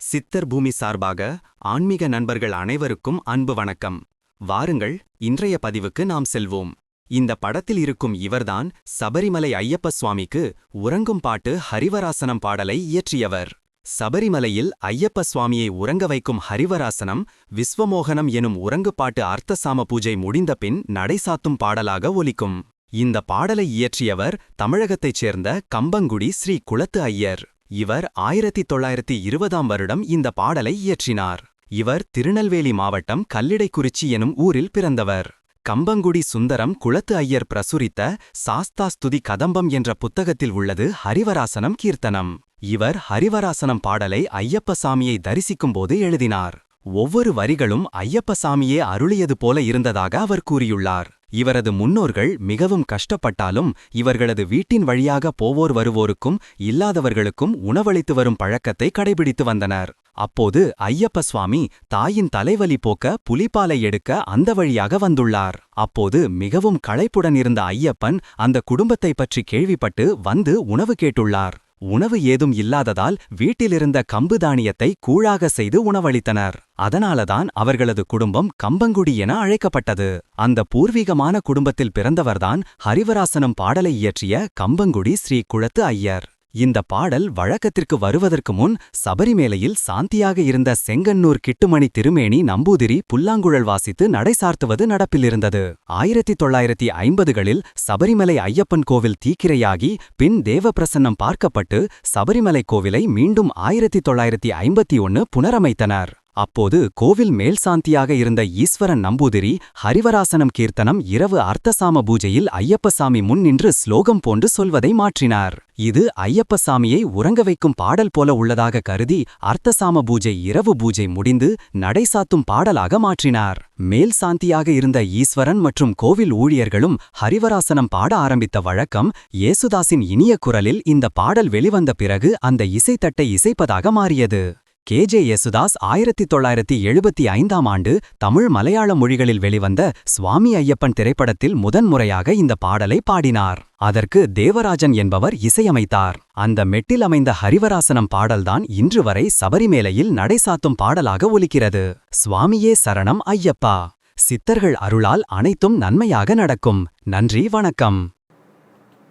சித்தர் பூமி சார்பாக ஆன்மீக நண்பர்கள் அனைவருக்கும் அன்பு வணக்கம். வாருங்கள் இன்றைய பதிவுக்கு நாம் செல்வோம். இந்த படத்தில் இருக்கும் இவர்தான் சபரிமலை ஐயப்ப சுவாமிக்கு உறங்கும் பாட்டு ஹரிவராசனம் பாடலை இயற்றியவர். சபரிமலையில் ஐயப்ப சுவாமியை உறங்க வைக்கும் ஹரிவராசனம் விஸ்வமோகனம் எனும் உறங்குபாட்டு அர்த்தசாம பூஜை முடிந்தபின் நடைசாத்தும் பாடலாக ஒலிக்கும். இந்த பாடலை இயற்றியவர் தமிழகத்தைச் சேர்ந்த கம்பங்குடி ஸ்ரீ குளத்து ஐயர். இவர் ஆயிரத்தி தொள்ளாயிரத்தி இருபதாம் வருடம் இந்த பாடலை இயற்றினார். இவர் திருநெல்வேலி மாவட்டம் கல்லிடைக்குறிச்சி எனும் ஊரில் பிறந்தவர். கம்பங்குடி சுந்தரம் குளத்து ஐயர் பிரசுரித்த சாஸ்தாஸ்துதி கதம்பம் என்ற புத்தகத்தில் உள்ளது ஹரிவராசனம் கீர்த்தனம். இவர் ஹரிவராசனம் பாடலை ஐயப்பசாமியை தரிசிக்கும்போது எழுதினார். ஒவ்வொரு வரிகளும் ஐயப்பசாமியே அருளியது போல இருந்ததாக அவர் கூறியுள்ளார். இவரது முன்னோர்கள் மிகவும் கஷ்டப்பட்டாலும் இவர்களது வீட்டின் வழியாக போவோர் வருவோருக்கும் இல்லாதவர்களுக்கும் உணவளித்து வரும் பழக்கத்தை கடைபிடித்து வந்தனர். அப்போது ஐயப்ப சுவாமி தாயின் தலைவலி போக்க புலிப்பாலை எடுக்க அந்த வழியாக வந்துள்ளார். அப்போது மிகவும் களைப்புடன் இருந்த ஐயப்பன் அந்த குடும்பத்தைப் பற்றி கேள்விப்பட்டு வந்து உணவு கேட்டுள்ளார். உணவு ஏதும் இல்லாததால் வீட்டிலிருந்த கம்பு தானியத்தை கூழாக செய்து உணவளித்தனர். அதனாலதான் அவர்களது குடும்பம் கம்பங்குடி என அழைக்கப்பட்டது. அந்த பூர்வீகமான குடும்பத்தில் பிறந்தவர்தான் ஹரிவராசனம் பாடலை இயற்றிய கம்பங்குடி ஸ்ரீ குளத்து ஐயர். இந்த பாடல் வழக்கத்திற்கு வருவதற்கு முன் சபரிமேலையில் சாந்தியாக இருந்த செங்கன்னூர் கிட்டுமணி திருமேனி நம்பூதிரி புல்லாங்குழல் வாசித்து நடைசார்த்துவது நடப்பிலிருந்தது. ஆயிரத்தி தொள்ளாயிரத்தி ஐம்பதுகளில் சபரிமலை ஐயப்பன் கோவில் தீக்கிரையாகி பின் தேவப்பிரசன்னம் பார்க்கப்பட்டு சபரிமலை கோவிலை மீண்டும் ஆயிரத்தி தொள்ளாயிரத்தி ஐம்பத்தி ஒன்னு புனரமைத்தனர். அப்போது கோவில் மேல் சாந்தியாக இருந்த ஈஸ்வரன் நம்பூதிரி ஹரிவராசனம் கீர்த்தனம் இரவு அர்த்தசாம பூஜையில் ஐயப்பசாமி முன் நின்று ஸ்லோகம் போன்று சொல்வதை மாற்றினார். இது ஐயப்பசாமியை உறங்க வைக்கும் பாடல் போல உள்ளதாக கருதி அர்த்தசாம பூஜை இரவு பூஜை முடிந்து நடைசாத்தும் பாடலாக மாற்றினார். மேல் சாந்தியாக இருந்த ஈஸ்வரன் மற்றும் கோவில் ஊழியர்களும் ஹரிவராசனம் பாட ஆரம்பித்த வழக்கம் இயேசுதாசின் இனிய குரலில் இந்த பாடல் வெளிவந்த பிறகு அந்த இசைத்தட்டை இசைப்பதாக மாறியது. கே. ஜே. யேசுதாஸ் ஆயிரத்தி தொள்ளாயிரத்தி எழுபத்தி ஐந்தாம் ஆண்டு தமிழ் மலையாள மொழிகளில் வெளிவந்த சுவாமி ஐயப்பன் திரைப்படத்தில் முதன்முறையாக இந்த பாடலை பாடினார். அதற்கு தேவராஜன் என்பவர் இசையமைத்தார். அந்த மெட்டில் அமைந்த ஹரிவராசனம் பாடல்தான் இன்று வரை சபரிமேலையில் நடைசாத்தும் பாடலாக ஒலிக்கிறது. சுவாமியே சரணம் ஐயப்பா. சித்தர்கள் அருளால் அனைத்தும் நன்மையாக நடக்கும். நன்றி வணக்கம்.